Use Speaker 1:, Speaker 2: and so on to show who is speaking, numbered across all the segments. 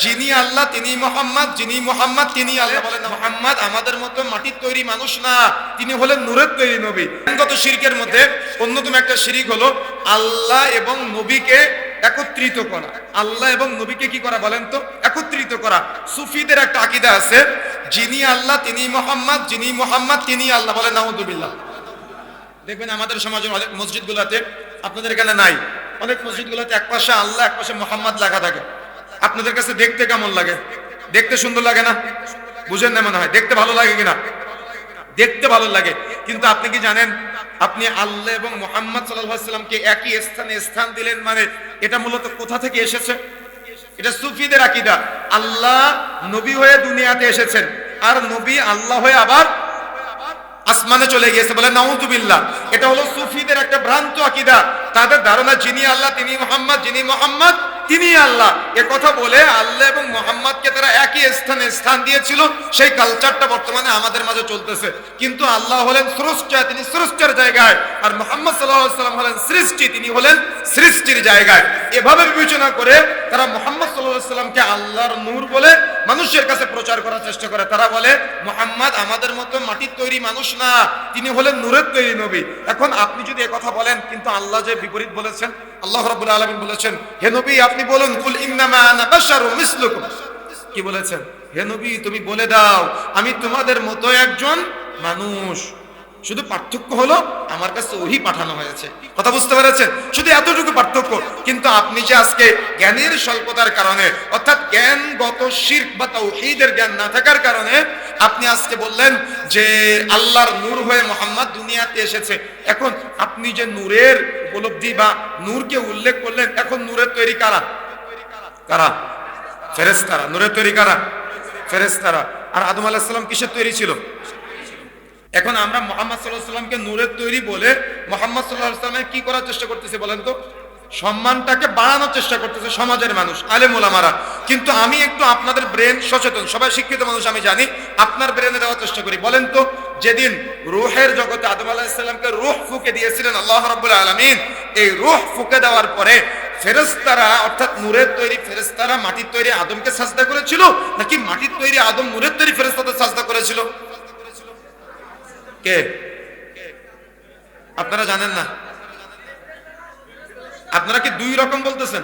Speaker 1: যিনি আল্লাহ, তিনি মোহাম্মদ, যিনি মোহাম্মদ, তিনি আল্লাহ বলেন, মোহাম্মদ আমাদের মতো মাটির তৈরি মানুষ না। তিনি হলেন নূরের তৈরি নবী। গত শিরকের মধ্যে অন্যতম একটা শিরিক হলো আল্লাহ এবং নবীকে একত্রিত করা। আল্লাহ এবং নবীকে কি করা বলেন তো? একত্রিত করা। সুফিদের একটা আকিদা আছে, যিনি আল্লাহ, তিনি মোহাম্মদ, যিনি মোহাম্মদ, তিনি আল্লাহ বলেন নাউদুবিল্লাহ দেখবেন আমাদের সমাজের অনেক মসজিদগুলোতে আপনাদের এখানে নাই। অনেক মসজিদগুলোতে এক পাশে আল্লাহ, এক পাশে মোহাম্মদ লেখা থাকে। আপনাদের কাছে দেখতে কেমন লাগে? দেখতে সুন্দর লাগে না? বুঝেন না মনে হয়? দেখতে ভালো লাগে কিনা? দেখতে ভালো লাগে। কিন্তু আপনি কি জানেন? আপনি আল্লাহ এবং মোহাম্মদ সাল্লামকে একই স্থানে স্থান দিলেন মানে এটা মূলত কোথা থেকে এসেছে? এটা সুফিদের আকিদা। আল্লাহ নবী হয়ে দুনিয়াতে এসেছেন আর নবী আল্লাহ হয়ে আবার আসমানে চলে গিয়েছে বলে নাউজুবিল্লাহ। এটা হলো সুফিদের একটা ভ্রান্ত আকিদা। তাদের ধারণা যিনি আল্লাহ, তিনি মোহাম্মদ, যিনি মোহাম্মদ তিনি আল্লাহ। এ কথা বলে আল্লাহ এবং মোহাম্মদকে তারা একই স্থানে স্থান দিয়েছিল। সেই কালচারটা বর্তমানে আমাদের মাঝে চলতেছে। কিন্তু আল্লাহ হলেন স্রষ্টা তিনি স্রষ্টার জায়গায়। আর মোহাম্মদ সাল্লাহ সাল্লাম হলেন সৃষ্টি, তিনি হলেন সৃষ্টির জায়গায়। এভাবে বিবেচনা করে তারা মোহাম্মদ সাল্লামকে আল্লাহর নূর বলে মানুষের কাছে প্রচার করার চেষ্টা করে। তারা বলে, মোহাম্মদ আমাদের মতো মাটির তৈরি মানুষ না, তিনি হলেন নূরের তৈরি নবী। এখন আপনি যদি কথা বলেন, কিন্তু আল্লাহ যে বিপরীত বলেছেন, আল্লাহ রাব্বুল আলামিন বলেছেন, হে নবী, আপনি বলুন, কুল কি বলেছেন? হে নবী, তুমি বলে দাও, আমি তোমাদের মতো একজন মানুষ। শুধু পার্থক্য হলো আমার কাছে ওহি পাঠানো হয়েছে। কথা বুঝতে পেরেছেন? শুধু এতটুকু পার্থক্য। কিন্তু আপনি যে আজকে জ্ঞানের স্বল্পতার কারণে, অর্থাৎ জ্ঞানগত শির্ক বা তাওহীদের জ্ঞান না থাকার কারণে, আপনি আজকে বললেন যে আল্লাহর নূর হয়ে মোহাম্মদ দুনিয়াতে এসেছে। এখন আপনি যে নূরের উপলব্ধি বা নূরকে উল্লেখ করলেন, এখন নূরের তৈরি কারা? কারা? ফেরেস্তারা নূরের তৈরি কারা? ফেরেস্তারা আর আদম আলাহিসাল্লাম সাল্লাম কিসের তৈরি ছিল? এখন আমরা মোহাম্মদ সাল্লাহ সাল্লামকে নূরের তৈরি বলে মোহাম্মদ সাল্লাহ সাল্লামের কি করার চেষ্টা করতেছে বলেন তো? সম্মানটাকে বাড়ানোর চেষ্টা করতেছে সমাজের মানুষ, আলেম ওলামারা কিন্তু আমি একটু আপনাদের ব্রেন সচেতন, সবাই শিক্ষিত মানুষ আমি জানি, আপনার ব্রেনে দেওয়ার চেষ্টা করি। বলেন তো, যেদিন রুহের জগতে আদম আলাহিসাল্লামকে রুহ ফুকে দিয়েছিলেন আল্লাহ রব্বুল আলমিন, এই রুহ ফুকে দেওয়ার পরে ফেরেস্তারা অর্থাৎ নূরের তৈরি ফেরেস্তারা মাটির তৈরি আদমকে সাজদা করেছিল? নাকি মাটির তৈরি আদম নূরের তৈরি ফেরেস্তাদের সাজদা করেছিল? কে? আপনারা জানেন না। আপনারা কি দুই রকম বলতেছেন?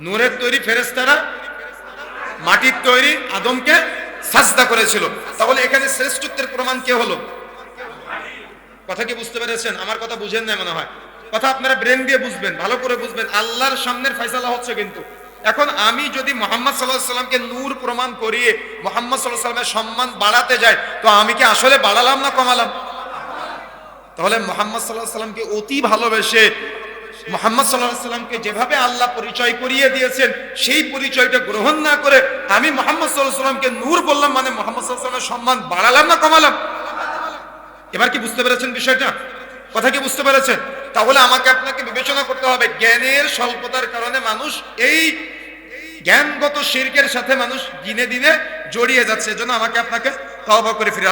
Speaker 1: নূরের তৈরি ফেরেস্তারা মাটির তৈরি আদমকে সাজদা করেছিল। তাহলে এখানে শ্রেষ্ঠত্বের প্রমাণ কে হলো? কথা কি বুঝতে পেরেছেন? আমার কথা বুঝেন না মনে হয়। কথা আপনারা ব্রেন দিয়ে বুঝবেন, ভালো করে বুঝবেন। আল্লাহর সামনের ফয়সালা হচ্ছে কিন্তু। এখন আমি যদি মোহাম্মদ সাল্লাহ সাল্লামকে নূর প্রমাণ করিয়ে মোহাম্মদ সাল্লাহ সাল্লামের সম্মান বাড়াতে যাই, তো আমি কি আসলে বাড়ালাম না কমালাম? তাহলে মোহাম্মদ সাল্লাহ সাল্লামকে অতি ভালোবেসে মোহাম্মদ সাল্লাহ সাল্লামকে যেভাবে আল্লাহ পরিচয় করিয়ে দিয়েছেন, সেই পরিচয়টা গ্রহণ না করে আমি মোহাম্মদ সাল্লাহ সাল্লামকে নূর বললাম মানে মোহাম্মদ সাল্লাহ সাল্লামের সম্মান বাড়ালাম না কমালাম? এবার কি বুঝতে পেরেছেন বিষয়টা? কথা কি বুঝতে পেরেছেন? তাহলে আমাকে আপনাকে বিবেচনা করতে হবে, জ্ঞানের স্বল্পতার কারণে মানুষ এই জ্ঞানগত শির্কের সাথে মানুষ দিনে দিনে জড়িয়ে যাচ্ছে। এজন্য আমাকে আপনাকে তওবা করে ফিরে